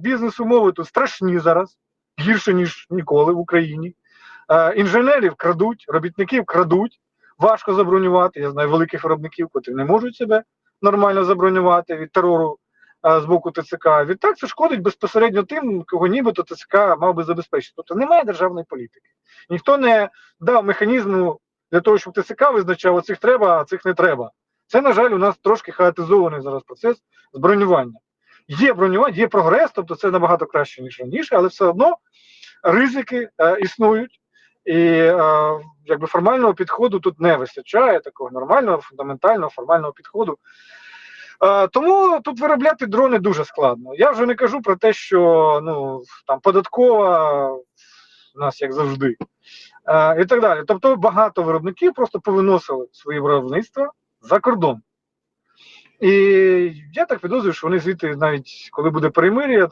Бізнес-умови тут страшні зараз, гірше, ніж ніколи в Україні. Е, інженерів крадуть, робітників крадуть, важко забронювати. Я знаю великих виробників, котрі не можуть себе нормально забронювати від терору е, з боку ТЦК. Відтак це шкодить безпосередньо тим, кого нібито ТЦК мав би забезпечити. Тобто немає державної політики. Ніхто не дав механізму для того, щоб ТЦК визначав, оцих треба, а цих не треба. Це, на жаль, у нас трошки хаотизований зараз процес з бронювання. Є бронювання, є прогрес, тобто це набагато краще, ніж раніше, але все одно ризики е, існують. І е, якби формального підходу тут не вистачає, такого нормального, фундаментального, формального підходу. Е, тому тут виробляти дрони дуже складно. Я вже не кажу про те, що ну, там податкова у нас як завжди. Е, і так далі. Тобто багато виробників просто повиносили свої виробництва за кордон. І я так підозрюю, що вони звідти, навіть коли буде перемир'я,